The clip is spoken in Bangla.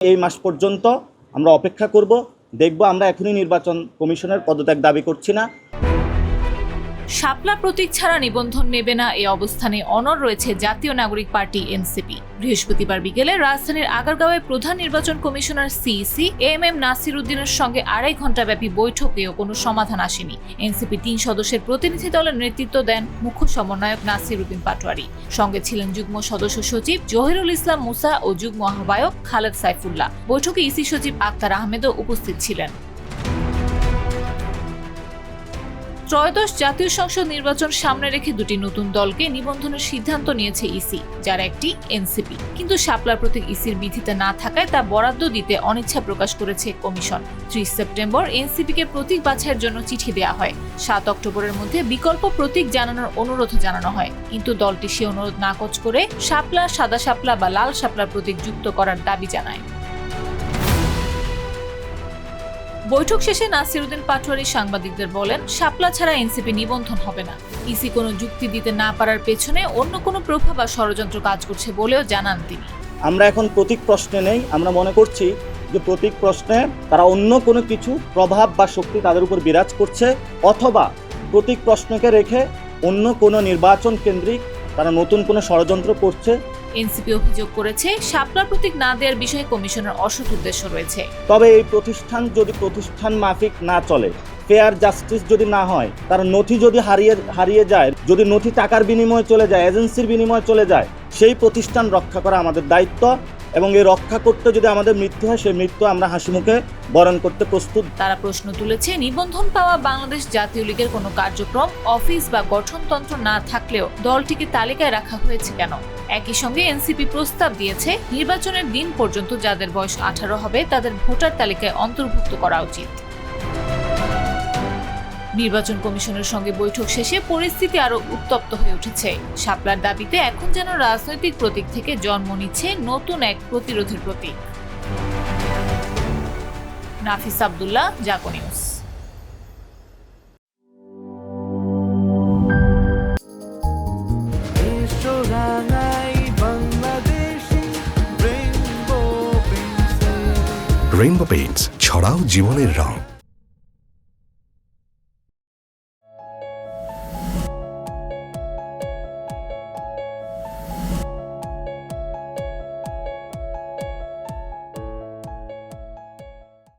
এই মাস পর্যন্ত আমরা অপেক্ষা করব, দেখব আমরা এখনই নির্বাচন কমিশনের পদত্যাগ দাবি করছি না। শাপলা প্রতীক ছাড়া নিবন্ধন নেবে না। এ অবস্থানে অনর রয়েছে জাতীয় নাগরিক পার্টি, এনসিপি। বৃহস্পতিবার বিকেলে রাজধানীর আগারগাঁওয়ে প্রধান নির্বাচন commissioner CEC M M Nasir উদ্দিনের সঙ্গে আড়াই ঘণ্টাব্যাপী বৈঠকেও কোনো সমাধান আসেনি। এনসিপি তিন সদস্যের প্রতিনিধি দলের নেতৃত্ব দেন মুখ্য সমন্বয়ক নাসির উদ্দিন পাটোয়ারি। সঙ্গে ছিলেন যুগ্ম সদস্য সচিব জহিরুল ইসলাম মুসা ও যুগ্ম আহ্বায়ক খালেদ সাইফুল্লাহ। বৈঠকে ইসি সচিব আক্তার আহমেদও উপস্থিত ছিলেন। ত্রয়োদশ জাতীয় সংসদ নির্বাচন সামনে রেখে দুটি নতুন দলকে নিবন্ধনের সিদ্ধান্ত নিয়েছে ইসি, যার একটি এনসিপি। কিন্তু শাপলার প্রতীক ইসির বিধিতে না থাকায় তা বরাদ্দ দিতে অনিচ্ছা প্রকাশ করেছে কমিশন। ত্রিশ সেপ্টেম্বর এনসিপিকে প্রতীক বাছাইয়ের জন্য চিঠি দেওয়া হয়। সাত অক্টোবরের মধ্যে বিকল্প প্রতীক জানানোর অনুরোধ জানানো হয়। কিন্তু দলটি সে অনুরোধ নাকচ করে শাপলা, সাদা শাপলা বা লাল শাপলার প্রতীক যুক্ত করার দাবি জানায়। বৈঠক শেষে নাসিরুদ্দিন পাটোয়ারি সাংবাদিকদের বলেন, শাপলা ছাড়া এনসিপি নিবন্ধন হবে না। ইসি কোনো যুক্তি দিতে না পারার পেছনে অন্য কোনো প্রভাব বা ষড়যন্ত্র কাজ করছে বলেও জানান তিনি। আমরা এখন প্রতীক প্রশ্নে নেই। আমরা মনে করছি যে প্রতীক প্রশ্নে তারা অন্য কোনো কিছু, প্রভাব বা শক্তি তাদের উপর বিরাজ করছে, অথবা প্রতীক প্রশ্নকে রেখে অন্য কোনো নির্বাচন কেন্দ্রিক তারা নতুন কোনো ষড়যন্ত্র করছে এনসিপি অভিযোগ করেছে শাপলা প্রতীক না দেওয়ার বিষয়ে কমিশনের অসৎ উদ্দেশ্য রয়েছে। তবে এই প্রতিষ্ঠান যদি প্রতিষ্ঠান মাফিক না চলে, ফেয়ার জাস্টিস যদি না হয়, তার নথি যদি হারিয়ে হারিয়ে যায়, যদি নথি টাকার বিনিময়ে চলে যায়, এজেন্সির বিনিময়ে চলে যায়, সেই প্রতিষ্ঠান রক্ষা করা আমাদের দায়িত্ব। এবং এই রক্ষা করতে যদি আমাদের মৃত্যু হয়, সেই মৃত্যু আমরা হাসি মুখে বরণ করতে প্রস্তুত। তারা প্রশ্ন তুলেছে, নিবন্ধন পাওয়া বাংলাদেশ জাতীয় লীগের কোনো কার্যক্রম, অফিস বা গঠনতন্ত্র না থাকলেও দলটিকে তালিকায় রাখা হয়েছে কেন? একই সঙ্গে এনসিপি প্রস্তাব দিয়েছে, নির্বাচনের দিন পর্যন্ত যাদের বয়স আঠারো হবে, তাদের ভোটার তালিকায় অন্তর্ভুক্ত করা উচিত। নির্বাচন কমিশনের সঙ্গে বৈঠক শেষে পরিস্থিতি আরও উত্তপ্ত হয়ে উঠেছে। শাপলার দাবিতে এখন যেন রাজনৈতিক প্রতীক থেকে জন্ম নিচ্ছে নতুন এক প্রতিরোধের প্রতীক। Nafis Abdullah, Jago news. Rainbow Paints ছড়াও জীবনের রং।